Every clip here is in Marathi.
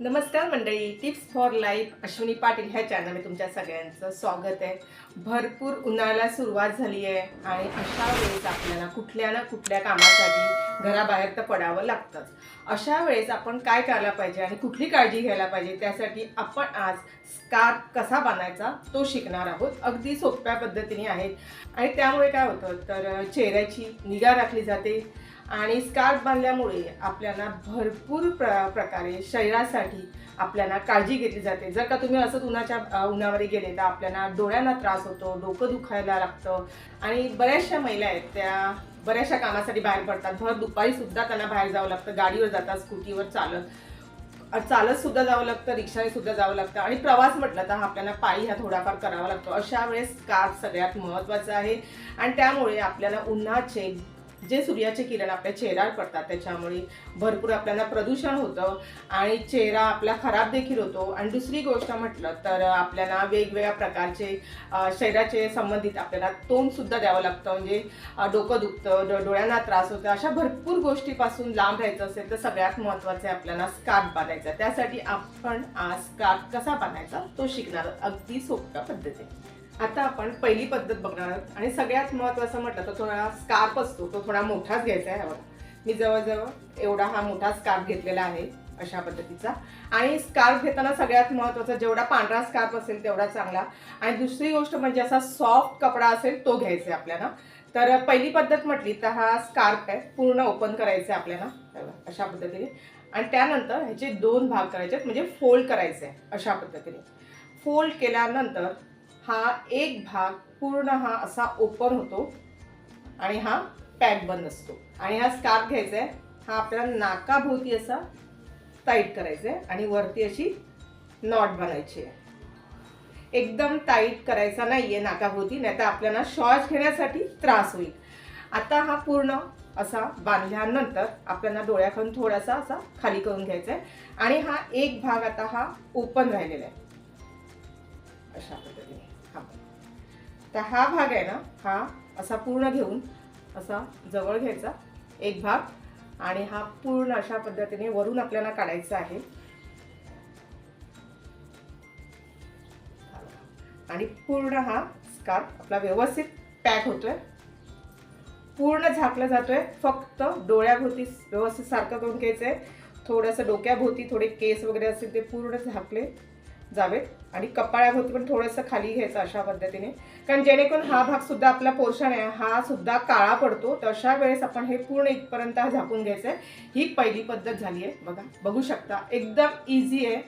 नमस्कार मंडळी tips for life Ashwini Patil ह्या चॅनलमध्ये तुमच्या सगळ्यांचं स्वागत आहे. भरपूर उन्हाळ्याला सुरुवात झाली आहे आणि अशा वेळेस आपल्याला कुठल्या ना कुठल्या कामासाठी घराबाहेर तर पडावं लागतंच अशा वेळेस आपण काय करायला पाहिजे आणि कुठली काळजी घ्यायला पाहिजे त्यासाठी आपण आज स्कार्फ कसा बांधायचा तो शिकणार आहोत. अगदी सोप्या पद्धतीने आहेत. आणि त्यामुळे काय होतं तर चेहऱ्याची निगा राखली जाते. आणि स्कार्फ बांधल्यामुळे आपल्याला भरपूर प्र प्रकारे शरीरासाठी आपल्याला काळजी घेतली जाते. जर का तुम्ही असंच उन्हाच्या उन्हामध्ये गेले तर आपल्याला डोळ्यांना त्रास होतो डोकं दुखायला लागतं आणि बऱ्याचशा महिला आहेत त्या बऱ्याचशा कामासाठी बाहेर पडतात. भर दुपारीसुद्धा त्यांना बाहेर जावं लागतं गाडीवर जातात स्कूटीवर चालत चालतसुद्धा जावं लागतं रिक्षाने सुद्धा जावं लागतं आणि प्रवास म्हटलं तर आपल्याला पायी हा थोडाफार करावा लागतो. अशा वेळेस स्कार्फ सगळ्यात महत्त्वाचं आहे आणि त्यामुळे आपल्याला उन्हाचे जे सूर्याचे किरण आपल्या चेहऱ्यावर पडतात त्याच्यामुळे भरपूर आपल्याला प्रदूषण होतं आणि चेहरा आपला खराब देखील होतो. आणि दुसरी गोष्ट म्हटलं तर आपल्याला वेगवेगळ्या प्रकारचे शरीराचे संबंधित आपल्याला तोंड सुद्धा द्यावं लागतं. म्हणजे डोकं दुखतं डोळ्यांना त्रास होतो. अशा भरपूर गोष्टीपासून लांब राहायचं असेल तर सगळ्यात महत्त्वाचं आहे आपल्याला स्कार्फ बांधायचा. त्यासाठी आपण आज स्कार्फ कसा बांधायचा? तो शिकणार. अगदी सोप्या पद्धतीने. आता आपण पहिली पद्धत बघणार आहोत. आणि सगळ्यात महत्त्वाचं म्हटलं तर थोडा स्कार्फ असतो तो थोडा मोठाच घ्यायचा आहे हवा मी जवळजवळ एवढा हा मोठा स्कार्फ घेतलेला आहे अशा पद्धतीचा. आणि स्कार्फ घेताना सगळ्यात महत्त्वाचा जेवढा पांढरा स्कार्फ असेल तेवढा चांगला. आणि दुसरी गोष्ट म्हणजे असा सॉफ्ट कपडा असेल तो घ्यायचा आहे आपल्याला. तर पहिली पद्धत म्हटली तर हा स्कार्फ आहे पूर्ण ओपन करायचं आहे आपल्याला. अशा पद्धतीने. आणि त्यानंतर ह्याचे दोन भाग करायचे आहेत म्हणजे फोल्ड करायचे आहे अशा पद्धतीने. फोल्ड केल्यानंतर हा एक भाग पूर्ण हा असा ओपन होतो आणि हा पॅक बंद असतो. आणि हा स्कार्फ घ्यायचा आहे हा आपल्याला नाकाभोवती असा टाईट करायचा आहे आणि वरती अशी नॉट बनायची आहे. एकदम टाईट करायचा नाही आहे नाकाभोवती नाही तर आपल्याला श्वास घेण्यासाठी त्रास होईल. आता हा पूर्ण असा बांधल्यानंतर आपल्याला डोळ्याखालून थोडासा असा खाली करून घ्यायचा आहे आणि हा एक भाग आता हा ओपन राहिलेला आहे. अशा पद्धतीने. हा तर हा भाग आहे ना हा असा पूर्ण घेऊन असा जवळ घ्यायचा एक भाग आणि हा पूर्ण अशा पद्धतीने वरून आपल्याला काढायचा आहे. आणि पूर्ण हा स्कार्फ आपला व्यवस्थित पॅक होतोय. पूर्ण झाकला जातोय फक्त डोळ्याभोवती व्यवस्थित सारखं करून घ्यायचं आहे थोडंसं डोक्याभोवती थोडे केस वगैरे असतील ते पूर्ण झाकले जावेत. आणि कपाळाभोवती पण थोडंसं खाली घ्यायचं अशा पद्धतीने. कारण जेणेकरून हा भाग सुद्धा आपला पोर्शन आहे हा सुद्धा काळा पडतो. तर अशा वेळेस आपण हे पूर्ण इथपर्यंत झाकून घ्यायचं आहे ही पहिली पद्धत झाली आहे. बघा बघू शकता. एकदम इझी आहे.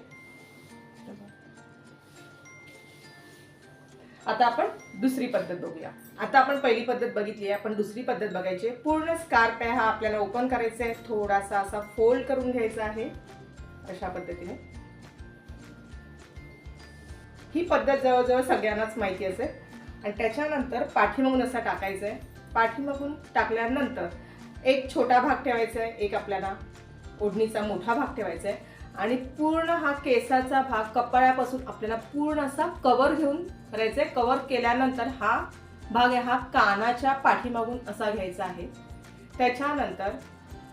आता आपण दुसरी पद्धत बघूया. आता आपण पहिली पद्धत बघितली आहे. आपण दुसरी पद्धत बघायची आहे. पूर्ण स्कार्प आहे हा आपल्याला ओपन करायचा आहे थोडासा असा फोल्ड करून घ्यायचा आहे. अशा पद्धतीने. ही पद्धत जवळजवळ सगळ्यांनाच माहिती असेल. आणि त्याच्यानंतर पाठीमागून असा टाकायचा आहे पाठीमागून टाकल्यानंतर एक छोटा भाग ठेवायचा आहे एक आपल्याला ओढणीचा मोठा भाग ठेवायचा आहे आणि पूर्ण हा केसाचा भाग कपाळापासून आपल्याला पूर्ण असा कवर घेऊन करायचा आहे कवर केल्यानंतर हा भाग आहे हा कानाच्या पाठीमागून असा घ्यायचा आहे. त्याच्यानंतर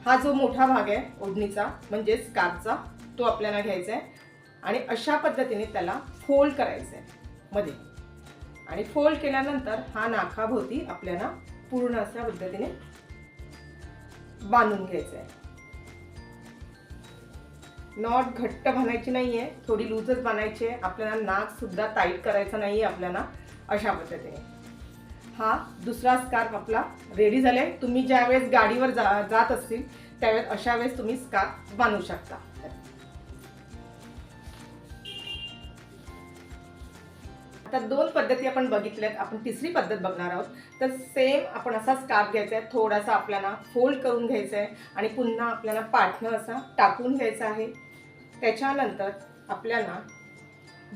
हा जो मोठा भाग आहे ओढणीचा म्हणजेच कापचा तो आपल्याला घ्यायचा आहे आणि अशा पद्धतीने त्याला फोल्ड करायचं आहे मध्ये. आणि फोल्ड केल्यानंतर हा नाकाभोवती आपल्याला पूर्ण अशा पद्धतीने बांधून घ्यायचं आहे नॉट घट्ट बांधायची नाही आहे थोडी लूजच बांधायची आहे आपल्याला नाक सुद्धा टाईट करायचं नाही आहे आपल्याला अशा पद्धतीने. हा दुसरा स्कार्फ आपला रेडी झाला आहे तुम्ही ज्यावेळेस गाडीवर जा जात असतील त्यावेळेस अशा वेळेस तुम्ही स्कार्फ बांधू शकता. आता दोन पद्धती आपण बघितल्यात आपण तिसरी पद्धत बघणार आहोत. तर सेम आपण असा स्कार्फ घ्यायचा आहे थोडासा आपल्याला फोल्ड करून घ्यायचा आहे आणि पुन्हा आपल्याला पाठणं असा टाकून घ्यायचा आहे. त्याच्यानंतर आपल्याला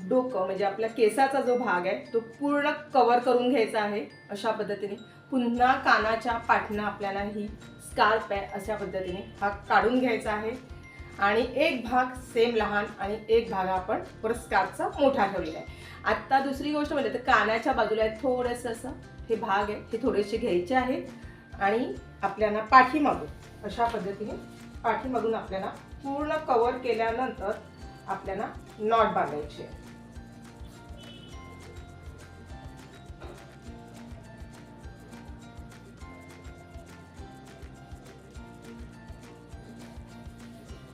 डोकं म्हणजे आपल्या केसाचा जो भाग आहे तो पूर्ण कवर करून घ्यायचा आहे अशा पद्धतीने. पुन्हा कानाच्या पाठणं आपल्याला ही स्कार्फ आहे अशा पद्धतीने हा काढून घ्यायचा आहे. आणि एक भाग सेम लहान आणि एक भाग आपण पुरस्कारचा मोठा ठेवलेला आहे. आत्ता दुसरी गोष्ट म्हणजे तर कानाच्या बाजूला आहे थोडंसं असं. हे भाग आहे हे थोडेसे घ्यायचे आहेत आणि आपल्याला पाठीमागून अशा पद्धतीने पाठीमागून आपल्याला पूर्ण कवर केल्यानंतर आपल्याला नॉट बांधायची आहे.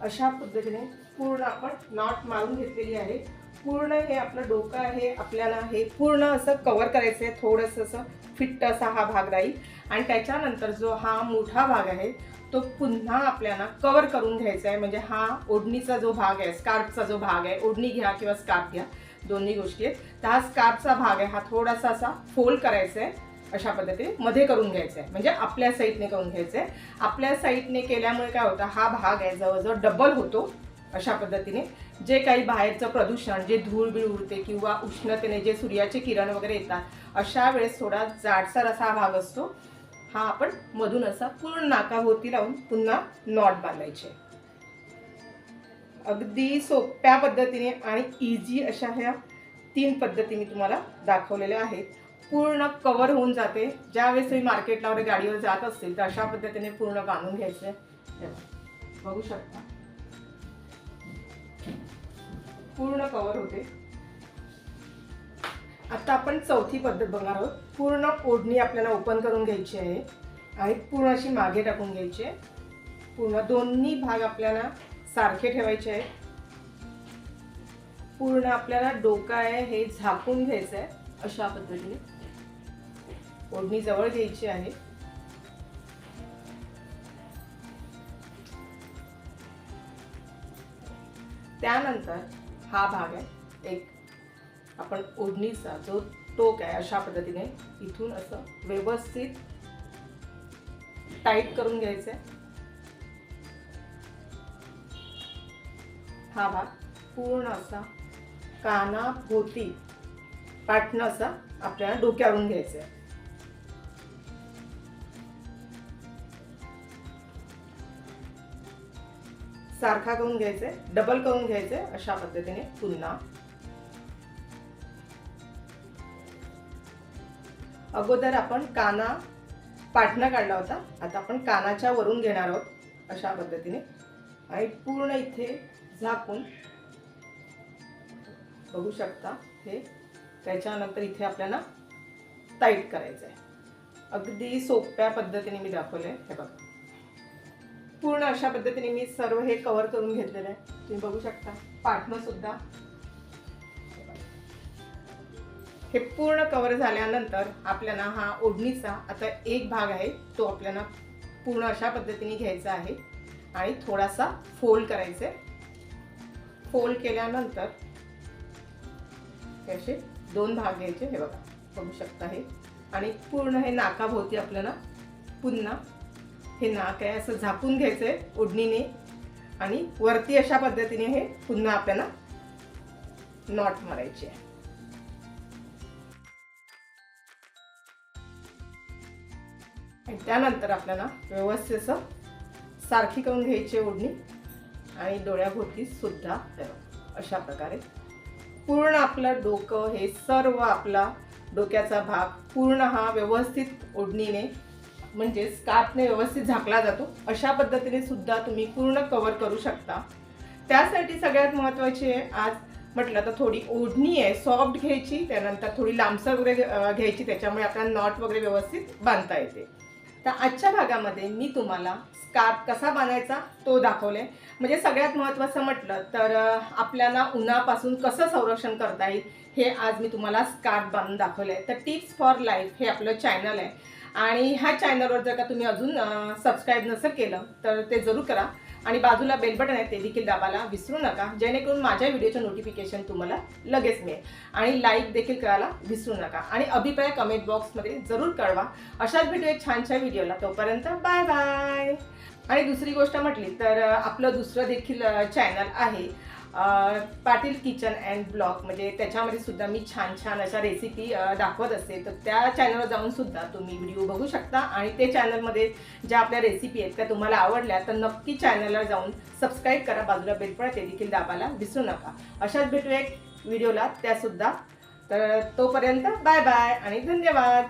अशा पद्धतीने पूर्ण आपण नॉट मारून घेतलेली आहे. पूर्ण हे आपलं डोकं आहे आपल्याला हे पूर्ण असं कवर करायचं आहे. थोडंसं असं फिट्ट असा हा भाग राहील. आणि त्याच्यानंतर जो हा मोठा भाग आहे तो पुन्हा आपल्याला कवर करून घ्यायचा आहे. म्हणजे हा ओढणीचा जो भाग आहे स्कार्फचा जो भाग आहे ओढणी घ्या किंवा स्कार्फ घ्या दोन्ही गोष्टी आहेत. तर हा स्कार्फचा भाग आहे हा थोडासा असा फोल्ड करायचा आहे. अशा पद्धतीने मध्ये करून घ्यायचं आहे म्हणजे आपल्या साईडने करून घ्यायचं आहे आपल्या साईडने केल्यामुळे काय होतं हा भाग आहे जवळजवळ डबल होतो अशा पद्धतीने. जे काही बाहेरचं प्रदूषण जे धूळ बिळ उडते किंवा उष्णतेने जे सूर्याचे किरण वगैरे येतात अशा वेळेस थोडा जाडसर असा हा भाग असतो. हा आपण मधून असा पूर्ण नाकाभोवती लावून पुन्हा नॉट बांधायचे. अगदी सोप्या पद्धतीने आणि इझी अशा ह्या तीन पद्धती मी तुम्हाला दाखवलेल्या आहेत. पूर्ण कवर होऊन जाते. ज्यावेळेस तुम्ही मार्केटला वगैरे गाडीवर जात असतील तर अशा पद्धतीने पूर्ण बांधून घ्यायचे. बघू. शकता. पूर्ण कवर होते. आता आपण चौथी पद्धत बघणार आहोत. पूर्ण ओढणी आपल्याला ओपन करून घ्यायची आहे. आणि पूर्ण अशी मागे टाकून घ्यायची आहे. पूर्ण दोन्ही भाग आपल्याला सारखे ठेवायचे आहेत. पूर्ण आपल्याला डोकं आहे हे झाकून घ्यायचं आहे. अशा पद्धतीने. ओढणी जवळ घ्यायची आहे. त्यानंतर हा भाग आहे एक आपण ओढणीचा जो टोक आहे अशा पद्धतीने इथून असं व्यवस्थित टाईट करून घ्यायचं आहे हा भाग पूर्ण असा कानाभोवती पाठणं असा आपल्याला डोक्यावरून घ्यायचं आहे सारखा करून घ्यायचंय डबल करून घ्यायचंय अशा पद्धतीने पुन्हा. अगोदर आपण काना पाठणं काढला होता. आता आपण कानाच्या वरून घेणार आहोत अशा पद्धतीने. आणि पूर्ण इथे झाकून बघू शकता हे त्याच्यानंतर इथे आपल्याला टाईट करायचं आहे अगदी सोप्या पद्धतीने मी दाखवले हे बघा. पूर्ण अशा पद्धतीने मी सर्व हे कव्हर करून घेतलेलं आहे. तुम्ही बघू शकता. पाठणं सुद्धा. हे पूर्ण कव्हर झाल्यानंतर आपल्याला हा ओढणीचा आता एक भाग आहे. तो आपल्याला पूर्ण अशा पद्धतीने घ्यायचा आहे. आणि थोडासा फोल्ड करायचा आहे फोल्ड केल्यानंतर असे दोन भाग घ्यायचे हे बघा. बघू शकता हे. आणि पूर्ण हे नाकाभोवती आपल्याला पुन्हा हे नाक आहे असं झाकून घ्यायचंय ओढणीने. आणि वरती अशा पद्धतीने हे पुन्हा आपल्याला नॉट मारायचे आहे. आणि त्यानंतर आपल्याला व्यवस्थित असं सारखी करून घ्यायची ओढणी. आणि डोळ्याभोवती सुद्धा अशा प्रकारे पूर्ण आपलं डोकं हे सर्व आपला डोक्याचा भाग पूर्ण हा व्यवस्थित ओढणीने म्हणजे स्कार्फने व्यवस्थित झाकला जातो. अशा पद्धतीने सुद्धा तुम्ही पूर्ण कवर करू शकता. त्यासाठी सगळ्यात महत्त्वाची आहे आज म्हटलं तर थोडी ओढणी आहे सॉफ्ट घ्यायची त्यानंतर थोडी लांबसर वगैरे घ्यायची त्याच्यामुळे आपल्याला नॉट वगैरे व्यवस्थित बांधता येते. तर आजच्या भागामध्ये मी तुम्हाला स्कार्फ कसा बांधायचा तो दाखवले. म्हणजे सगळ्यात महत्त्वाचं म्हटलं तर आपल्याला उन्हापासून कसं संरक्षण करता येईल हे आज मी तुम्हाला स्कार्फ बांधून दाखवलं. आहे तर टिप्स फॉर लाईफ हे आपलं चॅनल आहे. आणि ह्या चॅनलवर जर का तुम्ही अजून सबस्क्राईब नसेल केलं तर ते जरूर करा. आणि बाजूला बेलबटन आहे ते देखील दाबायला विसरू नका. जेणेकरून माझ्या व्हिडिओचं नोटिफिकेशन तुम्हाला लगेच मिळेल. आणि लाईक देखील करायला विसरू नका. आणि अभिप्राय कमेंट बॉक्समध्ये जरूर कळवा. अशाच भेटू एक छानशा व्हिडिओला तोपर्यंत बाय बाय आणि दुसरी गोष्ट म्हटली तर आपलं दुसरं देखील चॅनल आहे. पाटील किचन अँड ब्लॉग म्हणजे त्याच्यामध्ये सुद्धा मी छान छान अशा रेसिपी दाखवत असते. तर त्या चॅनलवर जाऊन सुद्धा तुम्ही व्हिडिओ बघू शकता. आणि ते चॅनलमध्ये ज्या आपल्या रेसिपी आहेत त्या तुम्हाला आवडल्या तर नक्की चॅनलला जाऊन सबस्क्राईब करा. बाजूला बेलपडा ते देखील दाबायला विसरू नका. अशाच भेटू एक व्हिडिओला त्यासुद्धा. तर तोपर्यंत बाय बाय आणि धन्यवाद.